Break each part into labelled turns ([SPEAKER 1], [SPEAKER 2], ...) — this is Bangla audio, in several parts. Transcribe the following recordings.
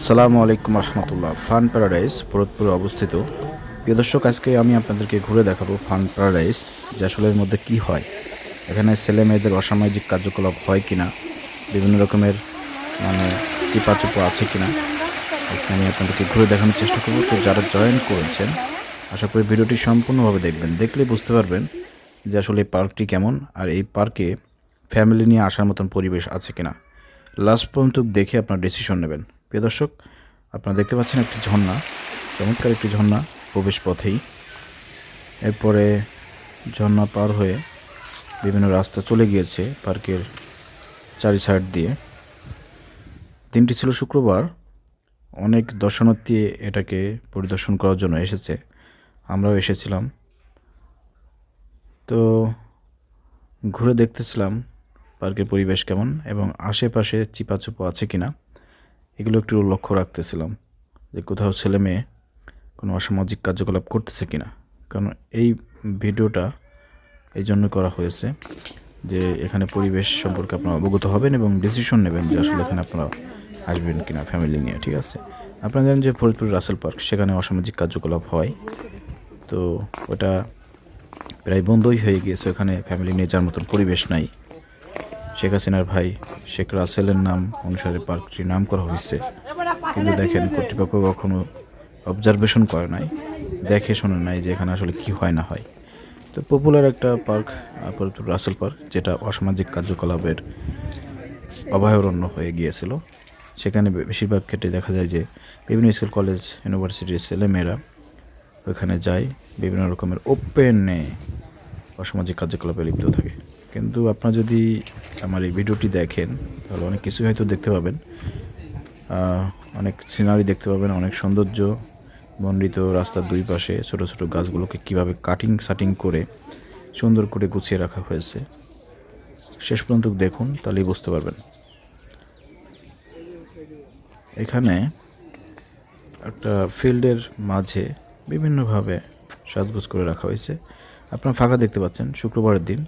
[SPEAKER 1] আসসালামু আলাইকুম রহমতুল্লাহ। ফান প্যারাডাইস ফরদপুরে অবস্থিত। প্রিয় দর্শক, আজকে আমি আপনাদেরকে ঘুরে দেখাবো ফান প্যারাডাইস, যে আসলে এর মধ্যে কী হয়। এখানে ছেলে মেয়েদের অসামাজিক কার্যকলাপ হয় কিনা, বিভিন্ন রকমের মানে চিপাচুপো আছে কিনা, আজকে আমি আপনাদেরকে ঘুরে দেখানোর চেষ্টা করব। তো যারা জয়েন করেছেন, আশা করি ভিডিওটি সম্পূর্ণভাবে দেখবেন। দেখলে বুঝতে পারবেন যে আসলে এই পার্কটি কেমন, আর এই পার্কে ফ্যামিলি নিয়ে আসার মতন পরিবেশ আছে কিনা। লাস্ট পর্যন্ত দেখে আপনার ডিসিশন নেবেন। প্রিয় দর্শক, আপনারা দেখতে পাচ্ছেন একটি ঝর্ণা, চমৎকার একটি ঝর্ণা প্রবেশ পথেই। এরপরে ঝর্ণা পার হয়ে বিভিন্ন রাস্তা চলে গিয়েছে পার্কের চারি সাইড দিয়ে। দিনটি ছিল শুক্রবার। অনেক দর্শনার্থী এটাকে পরিদর্শন করার জন্য এসেছে। আমরাও এসেছিলাম। তো ঘুরে দেখতেছিলাম পার্কের পরিবেশ কেমন এবং আশেপাশে চিপাচুপো আছে কিনা। এগুলো একটু লক্ষ্য রাখতেছিলাম যে কোথাও ছেলে মেয়ে কোনো অসামাজিক কার্যকলাপ করতেছে কিনা। কারণ এই ভিডিওটা এই জন্য করা হয়েছে যে এখানে পরিবেশ সম্পর্কে আপনারা অবগত হবেন এবং ডিসিশন নেবেন যে আসলে এখানে আপনারা আসবেন কিনা ফ্যামিলি নিয়ে, ঠিক আছে? আপনারা জানেন যে ফরিদপুর রাসেল পার্ক, সেখানে অসামাজিক কার্যকলাপ হয়। তো ওটা প্রায় বন্ধই হয়ে গিয়েছে, ওখানে ফ্যামিলি নিয়ে যাওয়ার মতন পরিবেশ নাই। শেখ হাসিনার ভাই শেখ রাসেলের নাম অনুসারে পার্কটির নাম করা হয়েছে। কিন্তু দেখেন কর্তৃপক্ষ কখনো অবজারভেশন করে নাই, দেখে শোনে নাই যে এখানে আসলে কি হয় না হয়। তো পপুলার একটা পার্ক রাসেল পার্ক, যেটা অসামাজিক কার্যকলাপের অভয়ারণ্য হয়ে গিয়েছিল। সেখানে বেশিরভাগ ক্ষেত্রে দেখা যায় যে বিভিন্ন স্কুল, কলেজ ইউনিভার্সিটির ছেলেমেয়েরা ওখানে যায়, বিভিন্ন রকমের ওপেনে অসামাজিক কার্যকলাপে লিপ্ত থাকে। কিন্তু আপনার যদি আমার এই ভিডিওটি দেখেন, তাহলে অনেক কিছু হয়তো দেখতে পাবেন। অনেক সিনারি দেখতে পাবেন, অনেক সৌন্দর্য। মণ্ডিত রাস্তার দুই পাশে ছোট ছোট গাছগুলোকে কীভাবে কাটিং সাটিং করে সুন্দর করে গুছিয়ে রাখা হয়েছে। শেষ পর্যন্ত দেখুন, তাহলেই বুঝতে পারবেন। এখানে একটা ফিল্ডের মাঝে বিভিন্নভাবে সাজগোজ করে রাখা হয়েছে। আপনারা ফাঁকা দেখতে পাচ্ছেন, শুক্রবারের দিন।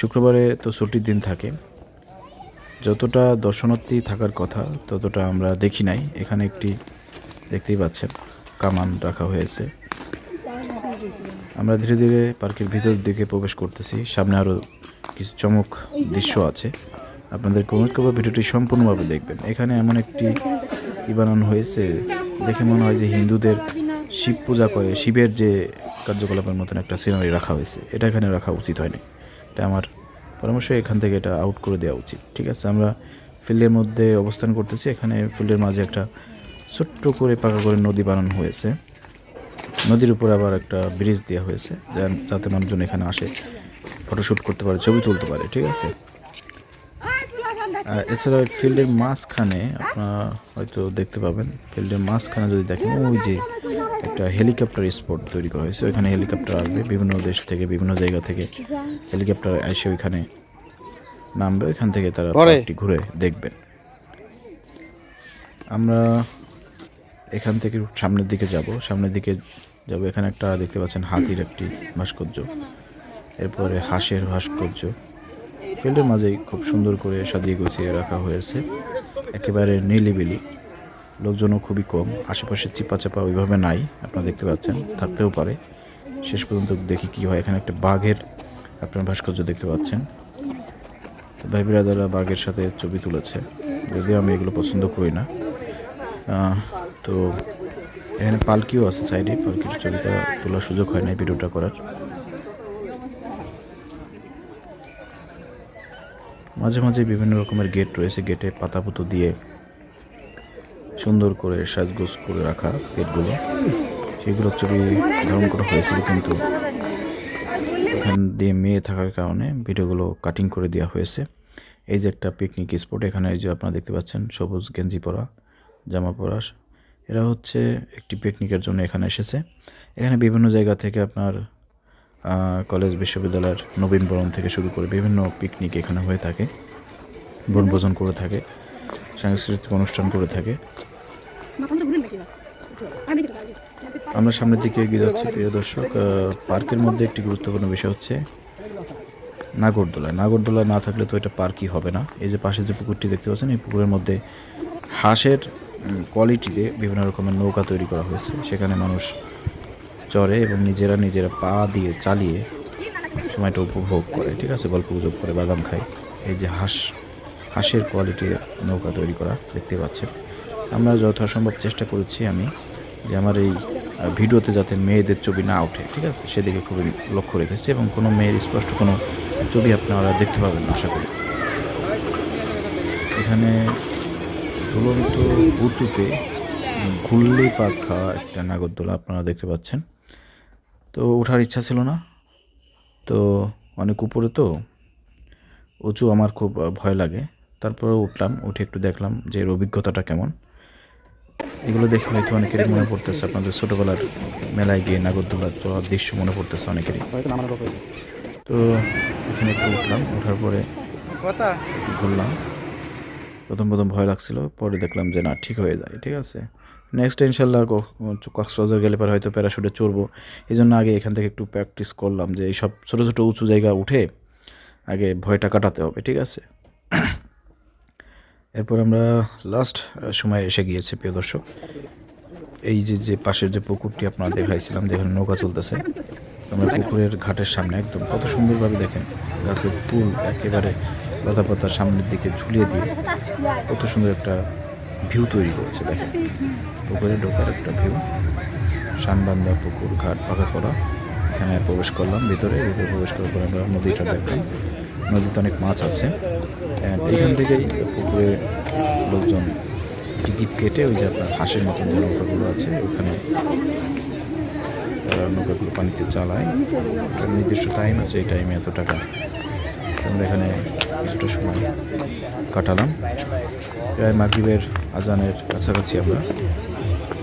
[SPEAKER 1] শুক্রবারে তো ছুটির দিন থাকে। যতটা দর্শনার্থী থাকার কথা, ততটা আমরা দেখি নাই। এখানে একটি দেখতেই পাচ্ছেন, কামান রাখা হয়েছে। আমরা ধীরে ধীরে পার্কের ভিতর দিকে প্রবেশ করতেছি। সামনে আরও কিছু চমক দৃশ্য আছে। আপনাদের করব, ভিডিওটি সম্পূর্ণভাবে দেখবেন। এখানে এমন একটি কি বানানো হয়েছে, দেখে মনে হয় যে হিন্দুদের শিব পূজা করে। শিবের যে কার্যকলাপের মতন একটা সিনারি রাখা হয়েছে। এটা এখানে রাখা উচিত হয়নি। এটা আমার পরামর্শ এখান থেকে এটা আউট করে দেওয়া উচিত। ঠিক আছে, আমরা ফিল্ডের মধ্যে অবস্থান করতেছি, এখানে ফিল্ডের মাঝে একটা ছোট্ট করে পাকা করে নদী বানানো হয়েছে। নদীর উপর আবার একটা ব্রিজ দেওয়া হয়েছে যাতে মানুষজন এখানে আসে ফটোশ্যুট করতে পারে, ছবি তুলতে পারে, ঠিক আছে? আর এছাড়া ফিল্ডের মাঝখানে আপনারা হয়তো দেখতে পাবেন ফিল্ডের মাঝখানে যদি দেখেন ওই যে একটা হেলিকপ্টার স্পট তৈরি করা হয়েছে। ওইখানে হেলিকপ্টার আসবে বিভিন্ন দেশ থেকে বিভিন্ন জায়গা থেকে হেলিকপ্টার এসে ওইখানে নামবে। ওইখান থেকে তারা পার্কটি ঘুরে দেখবেন। আমরা এখান থেকে সামনের দিকে যাব। সামনের দিকে যাব এখানে একটা দেখতে পাচ্ছেন হাতির একটি ভাস্কর্য। এরপরে হাঁসের ভাস্কর্য। ফিল্ডের মাঝেই খুব সুন্দর করে সাজিয়ে গুছিয়ে রাখা হয়েছে। একেবারে নিলিবিলি। লোকজনও খুবই কম। আশেপাশে চিপা চাপা ওইভাবে নাই, আপনারা দেখতে পাচ্ছেন। থাকতেও পারে। শেষ পর্যন্ত দেখি কি হয়। এখানে একটা বাঘের, আপনার ভাস্কর্য দেখতে পাচ্ছেন। ভাই বিরাদারা বাঘের সাথে ছবি তুলেছে। যদিও আমি এগুলো পছন্দ করি না। তো এখানে পালকিও আছে সাইডে। পালকির ছবিটা তোলার সুযোগ হয় না ভিডিওটা করার। মাঝে মাঝে বিভিন্ন রকমের গেট রয়েছে গেটে পাতা পুতো দিয়ে সুন্দর করে সাজগোজ করে রাখা গেটগুলো সেগুলোর ছবি ধারণ করা হয়েছিল কিন্তু এখান দিয়ে মেয়ে থাকার কারণে ভিডিওগুলো কাটিং করে দেওয়া হয়েছে। এই যে একটা পিকনিক স্পট এখানে এই যে আপনারা দেখতে পাচ্ছেন সবুজ গেঞ্জি পরা, জামা পরা। এরা হচ্ছে একটি পিকনিকের জন্য এখানে এসেছে। এখানে বিভিন্ন জায়গা থেকে আপনার কলেজ বিশ্ববিদ্যালয়ের নবীনবরণ থেকে শুরু করে বিভিন্ন পিকনিক এখানে হয়ে থাকে, বনভোজন করে থাকে, সাংস্কৃতিক অনুষ্ঠান করে থাকে। আমরা সামনের দিকে এগিয়ে যাচ্ছি, প্রিয় দর্শক পার্কের মধ্যে একটি গুরুত্বপূর্ণ বিষয় হচ্ছে নাগরদোলা নাগরদোলা না থাকলে তো এটা পার্কই হবে না। এই যে পাশে যে পুকুরটি দেখতে পাচ্ছেন, এই পুকুরের মধ্যে হাঁসের কোয়ালিটিতে বিভিন্ন রকমের নৌকা তৈরি করা হয়েছে। সেখানে মানুষ চড়ে এবং নিজেরা নিজেরা পা দিয়ে চালিয়ে সময়টা উপভোগ করে, ঠিক আছে? গল্প গুজব করে, বাদাম খায়। এই যে হাঁস, হাঁসের কোয়ালিটির নৌকা তৈরি করা দেখতে পাচ্ছেন। আমরা যথাসম্ভব চেষ্টা করেছি আমি যে আমার এই ভিডিওতে যাতে মেয়েদের ছবি না ওঠে, ঠিক আছে? সেদিকে খুবই লক্ষ্য রেখেছি এবং কোনো মেয়ের স্পষ্ট কোনো ছবি আপনারা দেখতে পাবেন আশা করি। এখানে ঝুলন্ত উঁচুতে ঘুরলে পাখা একটা নাগরদোলা আপনারা দেখতে পাচ্ছেন। তো ওঠার ইচ্ছা ছিল না। তো অনেক উপরে তো উঁচু আমার খুব ভয় লাগে। তারপরে উঠলাম উঠে একটু দেখলাম যে এর অভিজ্ঞতাটা কেমন। এগুলো দেখে হয়তো অনেকেরই মনে পড়তেছে আপনাদের ছোটোবেলার মেলায় গিয়ে নাগরদোলার চলার দৃশ্য মনে পড়তেছে অনেকেরই। তো এখানে একটু উঠলাম ওঠার পরে ঘুরলাম। প্রথম প্রথম ভয় লাগছিল পরে দেখলাম যে না ঠিক হয়ে যায় ঠিক আছে। নেক্সট ইনশাল্লাহ কক্সবাজার গেলে পরে হয়তো প্যারাশুটে চড়বো। এই জন্য আগে এখান থেকে একটু প্র্যাকটিস করলাম যে এইসব ছোটো ছোটো উঁচু জায়গা উঠে আগে ভয়টা কাটাতে হবে, ঠিক আছে? এরপর আমরা লাস্ট সময় এসে গিয়েছে, প্রিয় দর্শক। এই যে যে পাশের যে পুকুরটি আপনারা দেখাইছিলাম যেখানে নৌকা চলতেছে। আমরা পুকুরের ঘাটের সামনে একদম কত সুন্দরভাবে দেখেন, গাছের ফুল একেবারে লতা পাতার সামনের দিকে ঝুলিয়ে দিয়ে কত সুন্দর একটা ভিউ তৈরি করেছে, দেখেন। পুকুরে ঢোকার একটা ভিউ। শানবান্ধা পুকুর, ঘাট পাকা করা। এখানে প্রবেশ করলাম, ভিতরে। ভিতরে প্রবেশ করার পরে আমরা নদীটা দেখলাম। নদীতে অনেক মাছ আছে। এখান থেকেই পুকুরে লোকজন টিকিট কেটে ওই যে আপনার হাঁসের মতন যে নৌকাগুলো আছে, ওখানে তারা নৌকাগুলো পানিতে চালায়। নির্দিষ্ট টাইম আছে, এই টাইমে এত টাকা। আমরা এখানে কিছুটা সময় কাটালাম। প্রায় মাগরিবের আজানের কাছাকাছি আমরা,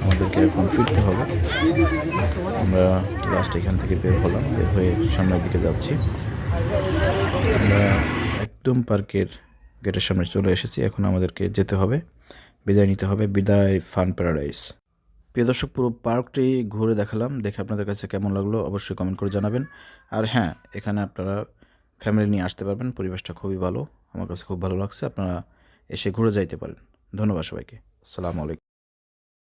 [SPEAKER 1] আমাদেরকে এখন ফিরতে হবে। আমরা লাস্ট এখান থেকে বের হলাম, বের হয়ে সামনের দিকে যাচ্ছি। আমরা একদম পার্কের গেটের সামনে চলে এসেছি, এখন আমাদেরকে যেতে হবে, বিদায় নিতে হবে, বিদায় ফান প্যারাডাইস। প্রিয় দর্শক, পুরো পার্কটি ঘুরে দেখালাম, দেখে আপনাদের কাছে কেমন লাগল অবশ্যই কমেন্ট করে জানাবেন। আর হ্যাঁ এখানে আপনারা ফ্যামিলি নিয়ে আসতে পারবেন, পরিবেশটা খুবই ভালো, আমার কাছে খুব ভালো লাগছে, আপনারা এসে ঘুরে যাইতে পারেন। ধন্যবাদ সবাইকে, আসসালামু আলাইকুম।